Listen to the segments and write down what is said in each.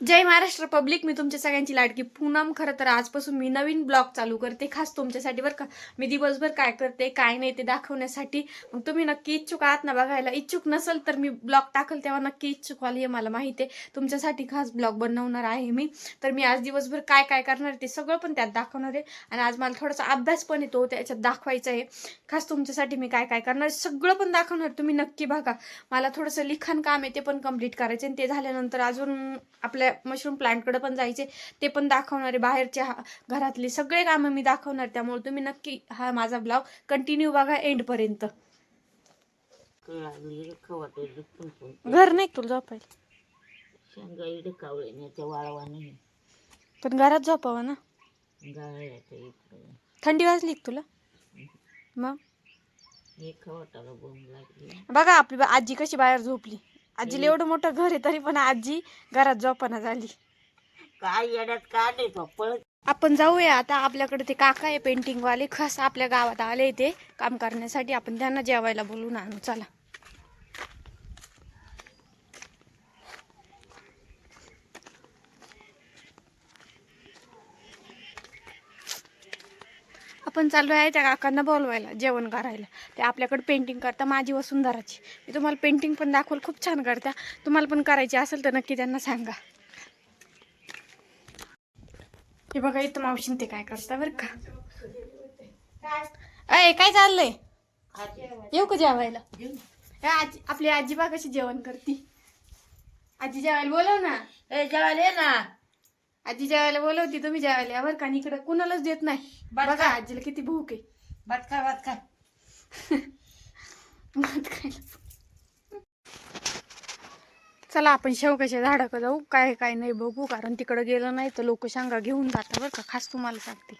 जय Maharashtra public मी तुमच्या सगळ्यांची लाडकी पूनम. खरं तर आजपासून मी नवीन ब्लॉग चालू करते खास तुमच्यासाठी बरं का. मी दिवसभर काय करते काय नाही ते दाखवण्यासाठी. मग तुम्ही नक्की इच्छुक आहात ना बघायला. इच्छुक नसेल तर मी ब्लॉग टाकल तेव्हा नक्की इच्छुक व्हाल हे मला माहिती आहे. तुमच्यासाठी खास ब्लॉग बनवणार आहे मी. तर मी आज दिवसभर काय काय करणार आहे ते सगळं पण त्यात दाखवणार आहे. आणि आज मला थोडासा अभ्यास पण येतो त्याच्यात दाखवायचा आहे. खास तुमच्यासाठी मी काय काय करणार आहे, सगळं पण दाखवणार तुम्ही नक्की बघा. मला थोडंसं लिखाण काम आहे ते पण कंप्लीट करायचं आणि ते झाल्यानंतर अजून आपल्या मशरूम प्लांटकडे पण जायचे. ते पण दाखवणार आहे बाहेरच्या घरातले सगळे कामं मी दाखवणार. त्यामुळे तुम्ही नक्की हा माझा ब्लॉग कंटिन्यू बघा एंडपर्यंत दुखून पण. घर नाही तुला झोपायला? पण घरात झोपावं ना? थंडी वाजली का तुला? मग? खवाटाला बोंब लागली. बघा आपली बा- आजी कशी बाहेर झोपली. आजीला एवढं मोठं घर आहे तरी पण आजी घरात झोपाना झाली. काय येड्यात का नाही आपण जाऊया आता आपल्याकडे ते काका आहे पेंटिंग वाले. खास आपल्या गावात आले ते काम करण्यासाठी. आपण त्यांना जेवायला बोलून आणू चला. आपण चाललो आहे त्या काकांना बोलवायला जेवण करायला. ते आपल्याकडे पेंटिंग करता माझी वसुंधराची मी तुम्हाला पेंटिंग पण दाखवल खूप छान करता तुम्हाला पण करायची असेल तर नक्की त्यांना सांगा. हे बघा इथं मावशीन ते काय करता बरं का. अय काय चाललंय? येऊ का जेवायला? आजी आपली आजीबा कशी जेवण करती. आजी जेवायला बोलव ना. ए जेवायला ये ना. आजी जेवायला बोलवती तुम्ही जेवायला बरं का इकडं कुणालाच देत नाही. बघा आजीला किती भूक आहे. भात काय भात काय भात खायला चला आपण शेवकाच्या झाडाकडे जाऊ. काय काय नाही बघू कारण तिकडं गेलं नाही तर लोक शांगा घेऊन जातात बरं का. खास तुम्हाला सांगते.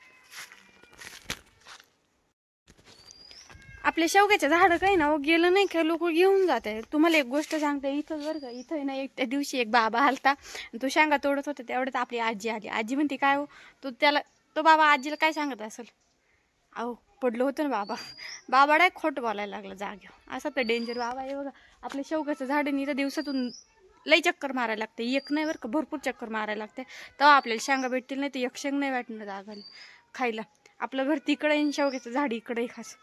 आपल्या शेवग्याच्या झाडं काही ना हो, गेलं नाही का लोक घेऊन जात. आहे तुम्हाला एक गोष्ट सांगते इथं बरं का इथं ना एक त्या दिवशी एक बाबा आलता आणि तो शांगा तोडत होता तेवढ्यात आपली आजी आली. आजी म्हणते काय हो? तो त्याला तो बाबा आजीला काय सांगत असेल? अहो पडलं होतं ना बाबा. बाबा डाय खोटं बोलायला लागला जाग्यावर असा तर डेंजर बाबा आहे बघा. आपल्या शेवग्याचं झाडं आहे तर दिवसातून लई चक्कर मारायला लागते. एक नाही बरं का भरपूर चक्कर मारायला लागते. तेव्हा आपल्याला शेंगा भेटतील नाही तर एक शेंग नाही वाटणार जागा खायला. आपलं घर तिकडे शेवग्याचं झाड इकडे खास.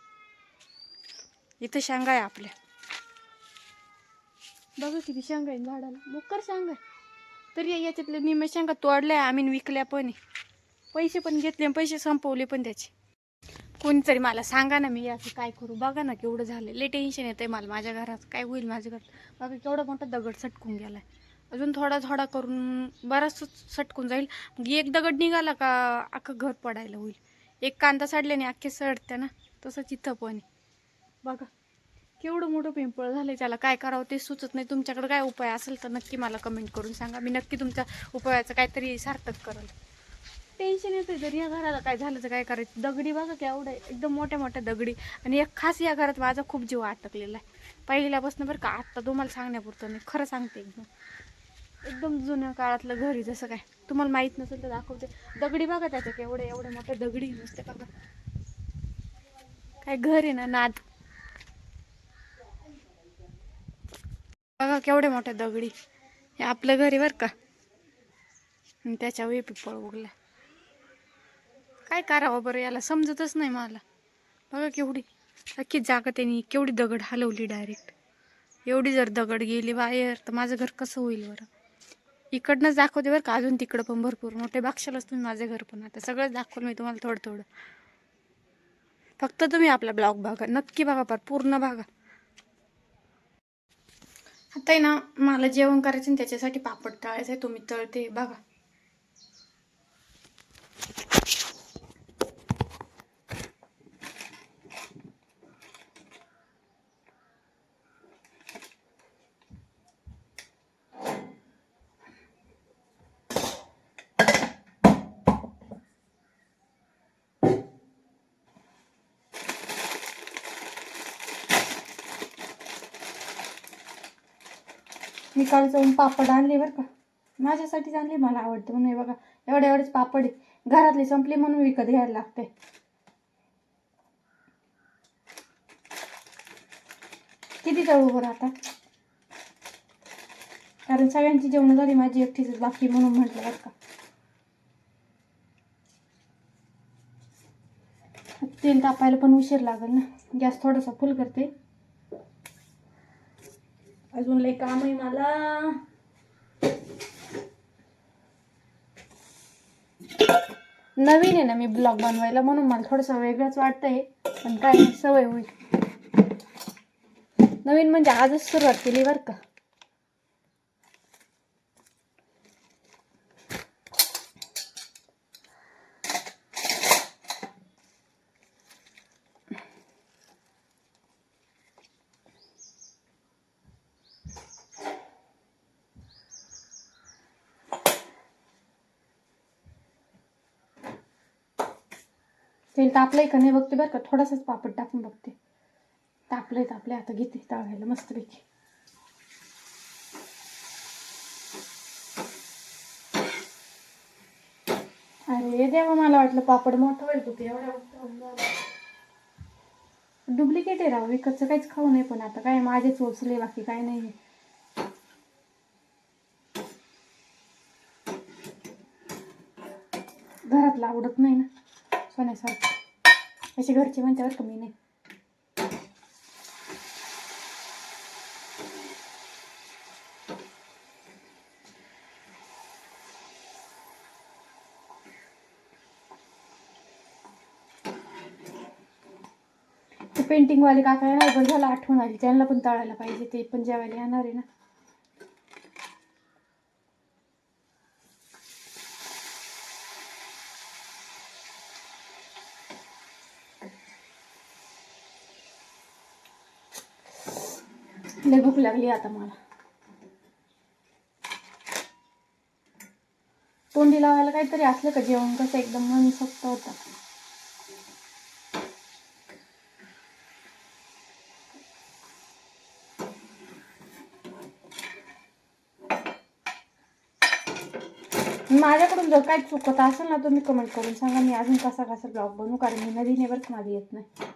इथं शेंगा आहे आपल्या. बघा किती शेंगा आहे झाडाला. मोकर शेंगा आहे. तरी याच्यातल्या निम्या शेंगा तोडल्या आम्ही विकल्या पण आहे. पैसे पण घेतले आणि पैसे संपवले पण त्याचे. कोणीतरी मला सांगा ना मी याचं काय करू. बघा ना केवढं झालं. लय टेन्शन येतंय मला. माझ्या घरात काय होईल माझ्या घरात? बघा केवढा मोठा दगड सटकून गेलाय. अजून थोडा थोडा करून बराच सटकून जाईल. मग एक दगड निघाला का अख्खं घर पडायला होईल. एक कांदा सडल्याने अख्खे सडते ना. तसंच इथं पण आहे. बघा केवढं मोठं पिंपळ झालं त्याला काय करावं ते सुचत नाही. तुमच्याकडे काय उपाय असेल तर नक्की मला कमेंट करून सांगा. मी नक्की तुमच्या उपायाचं काहीतरी सार्थक करेल. टेन्शन येतं जर या घराला काय झालं तर काय करायचं? दगडी बघा केवढं एवढं एकदम मोठ्या मोठ्या दगडी. आणि एक खास या घरात माझा खूप जीव अटकलेला आहे. पहिल्यापासून बरं का आत्ता तुम्हाला सांगण्यापुरतं नाही. खरं सांगते एकदम. एकदम जुन्या काळातलं घर जसं काय. तुम्हाला माहीत नसेल तर दाखवते. दगडी बघा त्याच्या केवढे एवढे मोठे दगडी नुसते बघा. काय घर आहे ना नाद. बघा केवढे मोठे दगडी. हे आपलं घर आहे बरं का. त्याच्या वे पिपळ उगला. काय करावं बरं याला समजतच नाही मला. बघा केवढी. अख्खी जागा त्यांनी केवढी दगड हलवली डायरेक्ट एवढी जर दगड गेली बाहेर तर माझं घर कसं होईल बरं? इकडनंच दाखवते बरं का. अजून तिकडं पण भरपूर मोठे बघशालच तुम्ही माझं घर पण. आता सगळंच दाखवलं मी तुम्हाला थोडं थोडं. फक्त तुम्ही आपला ब्लॉग बघा. नक्की बघा पर पूर्ण बघा. आता आहे ना मला जेवण करायचं आणि त्याच्यासाठी पापड तळायचं आहे तुम्ही तळते बघा. मी जाऊन पापड आणले बरं का. माझ्यासाठीच आणले मला आवडतं म्हणून. हे बघा एवढे एवढेच पापड आहे. घरातले संपले म्हणून विकत घ्यायला लागते. किती तळू बरं आता? कारण सगळ्यांची जेवण झाली माझी एकटीच बाकी म्हणून म्हटलं बरं का. तेल तापायला पण उशीर लागेल ना. गॅस थोडासा फुल करते. अजून लई काम आहे मला. नवीन आहे ना मी ब्लॉग बनवायला म्हणून मला थोडंसं वेगळंच वाटतंय पण काय नाही, सवय होईल. नवीन म्हणजे आजच सुरुवात केली बरं का. तेल तापलंय का नाही बघते बरं का थोडासाच पापड टाकून बघते. तापलंय तापलंय आता घेते तळायला मस्तपैकी. अरे द्यावा मला वाटलं पापड मोठं होईल तू एवढ्या डुप्लिकेट आहे राव विकतचं काहीच खाऊ नये पण आता काय माझे चोचले बाकी काय नाही घरातलं आवडत नाही ना. सोन्यासारखं असे घरचे म्हणते बरं का मी नाही ते पेंटिंगवाले काका येणार पण आठवण आली. त्यांना पण तळायला पाहिजे ते पण जेवायला येणार आहे ना लय भूक लागली आता मला. तोंडी लावायला काहीतरी असलं का जेवण? कसं एकदम मन सोक्त होतं. माझ्याकडून जर काही चुकत असेल ना तुम्ही कमेंट करून सांगा. मी अजून कसा कसा ब्लॉग बनवू? कारण मी नदीने आहे माझी येत नाही.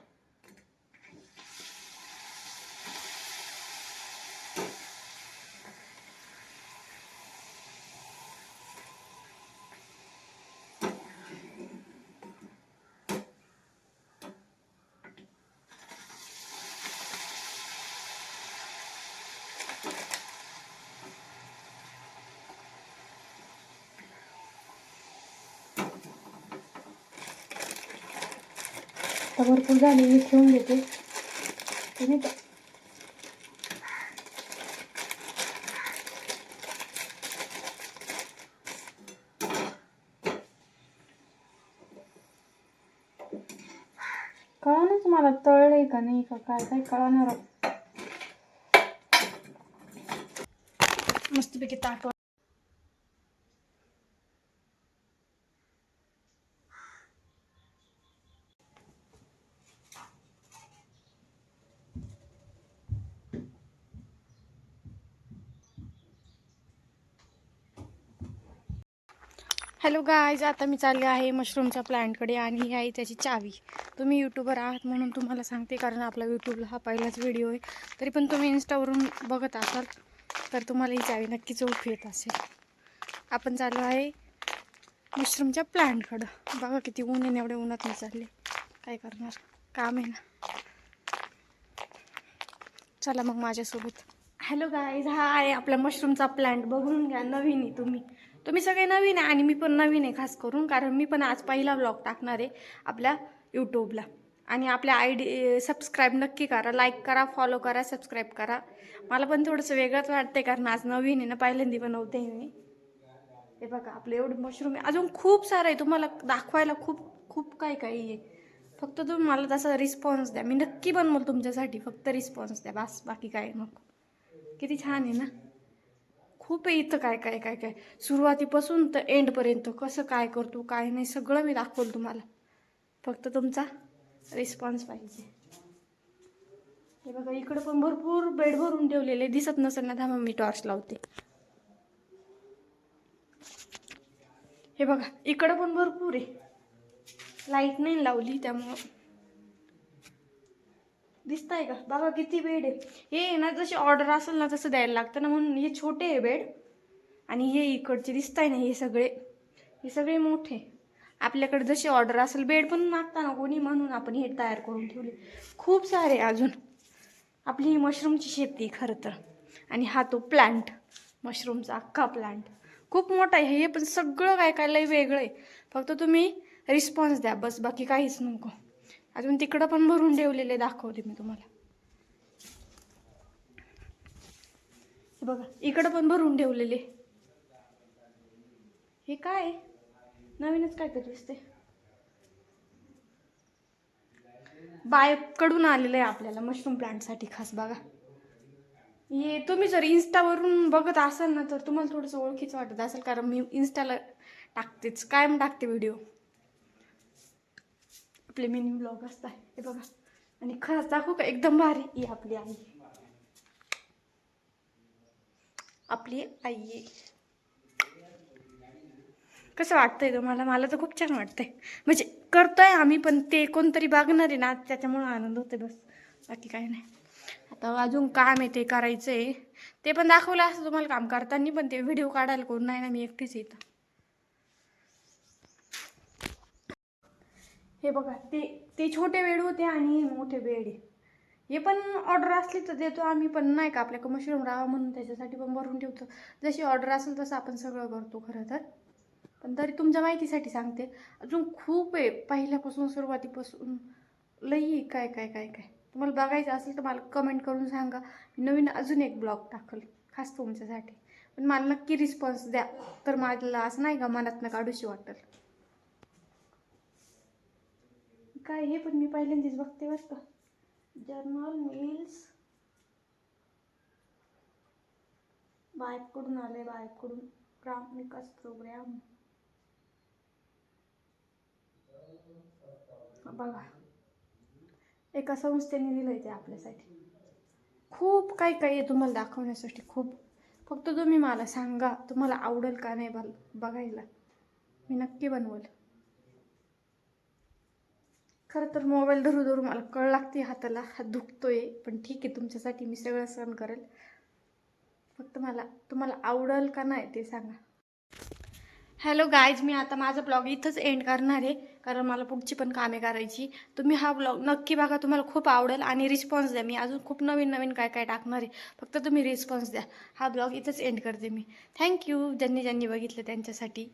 आता भरपूर झाली मी ठेवून घेते तुम्ही का- मला तळलंय का नाही का? काय काय कळणार मस्तपैकी ताट हॅलो गायज आता मी चालले आहे मशरूमच्या प्लॅन्टकडे आणि ही आहे त्याची चावी. तुम्ही यूट्यूबर आहात म्हणून तुम्हाला सांगते कारण आपला यूट्यूबला हा पहिलाच व्हिडिओ आहे. तरी पण तुम्ही इन्स्टावरून बघत असाल तर तुम्हाला ही चावी नक्कीच ओळख येत असेल. आपण चाललो आहे मशरूमच्या प्लॅन्टकडं बघा किती ऊन आहे एवढे उन्हात मी चालले. काय करणार? काम आहे ना. चला मग माझ्यासोबत. हॅलो गाईज हा आहे आपला मशरूमचा प्लांट. बघून घ्या नवीन आहे तुम्ही. तुम्ही सगळे नवीन आहे आणि मी पण नवीन आहे खास करून कारण मी पण आज पहिला ब्लॉग टाकणार आहे आपल्या यूट्यूबला आणि आपल्या आय डी सबस्क्राईब नक्की करा लाईक करा फॉलो करा सबस्क्राईब करा. मला पण थोडंसं वेगळंच वाटते कारण आज नवीन आहे ना पहिल्यांदी बनवते मी. हे बघा आपलं एवढं मशरूम आहे. अजून खूप सारं आहे. तुम्हाला दाखवायला खूप खूप काही काही आहे. फक्त तुम्ही मला तसा रिस्पॉन्स द्या. मी नक्की बनवल तुमच्यासाठी. फक्त रिस्पॉन्स द्या. बस बाकी काय नको. किती छान आहे ना? खूप आहे इथं काय काय काय काय. सुरुवातीपासून तर एंडपर्यंत कसं काय करतो काय नाही सगळं मी दाखवलं तुम्हाला. फक्त तुमचा रिस्पॉन्स पाहिजे. हे बघा इकडं पण भरपूर बेड भरून ठेवलेले दिसत नसेल ना थांबा मी टॉर्च लावते. हे बघा इकडं पण भरपूर आहे. लाइट नाही लावली त्यामुळं. दिसताय का? बघा किती बेड आहे. हे ना जशी ऑर्डर असेल ना तसं द्यायला लागतं ना म्हणून. हे छोटे आहे बेड. आणि हे इकडचे दिसताय ना हे सगळे. हे सगळे मोठे. आपल्याकडे जशी ऑर्डर असेल बेड पण मागता ना कोणी म्हणून आपण हे तयार करून ठेवले. खूप सारे अजून. आपली ही मशरूमची शेती खरं तर. आणि हा तो प्लांट मशरूमचा अख्खा प्लांट खूप मोठा आहे. हे पण सगळं काय काय लय वेगळं आहे. फक्त तुम्ही रिस्पॉन्स द्या. बस बाकी काहीच नको. अजून तिकडं पण भरून ठेवलेले दाखवते मी तुम्हाला. बघा इकडं पण भरून ठेवलेले. हे काय? नवीनच काय तर दिसते बायकडून आलेलं आहे आपल्याला मशरूम प्लांटसाठी खास बघा. हे तुम्ही जर इन्स्टावरून बघत असाल ना तर तुम्हाला थोडंसं ओळखीचं वाटत असेल कारण मी इन्स्टाला टाकतेच. कायम टाकते व्हिडिओ आपले मिनी ब्लॉग असतात. हे बघा. आणि खरंच दाखवू का? एकदम भारी. ही आपली आई. आपली आई. आहे कसं वाटतंय तुम्हाला मला? तर खूप छान वाटतंय. म्हणजे करतोय आम्ही पण ते कोणतरी बघणार आहे ना त्याच्यामुळं आनंद होते बस. बाकी काही नाही. आता अजून काम आहे ते करायचं आहे ते पण दाखवलं असं तुम्हाला काम करताना पण ते व्हिडिओ काढायला कोण नाही ना मी एकटीच येतं हे बघा ते ते छोटे बेड होते आणि मोठे बेड आहे. हे पण ऑर्डर असली तर देतो आम्ही पण नाही का आपल्या मशरूम राहा म्हणून त्याच्यासाठी पण भरून ठेवतो. जशी ऑर्डर असेल तसं आपण सगळं करतो खरं तर. पण तरी तुमच्या माहितीसाठी सांगते अजून खूप आहे. पहिल्यापासून सुरुवातीपासून. लई काय काय काय काय. तुम्हाला बघायचं असेल तर मला कमेंट करून सांगा. मी नवीन अजून एक ब्लॉग टाकल खास तुमच्यासाठी. पण मला नक्की रिस्पॉन्स द्या. तर मला असं नाही का मनातनं काढूशी वाटेल. काय हे पण मी पहिल्यांदाच बघते बरं का. जर्नल मिल्स बायकडून आले बायकडून ग्राम विकास प्रोग्राम बघा. एका संस्थेने दिलंय ते आपल्यासाठी. खूप काही काही आहे तुम्हाला दाखवण्यासाठी खूप. फक्त तुम्ही मला सांगा तुम्हाला आवडेल का नाही बल बघायला. मी नक्की बनवलं. खरं तर मोबाईल धरू धरू मला कळ लागते हाताला हात दुखतोय पण ठीक आहे तुमच्यासाठी मी सगळं सहन करेल. फक्त मला तुम्हाला आवडेल का नाही ते सांगा. हॅलो गायज मी आता माझा ब्लॉग इथंच एंड करणार आहे कारण मला पुढची पण कामे करायची. तुम्ही हा ब्लॉग नक्की बघा तुम्हाला खूप आवडेल आणि रिस्पॉन्स द्या. मी अजून खूप नवीन नवीन काय काय टाकणार आहे फक्त तुम्ही रिस्पॉन्स द्या. हा ब्लॉग इथंच एंड करते मी. थँक्यू ज्यांनी ज्यांनी बघितलं त्यांच्यासाठी.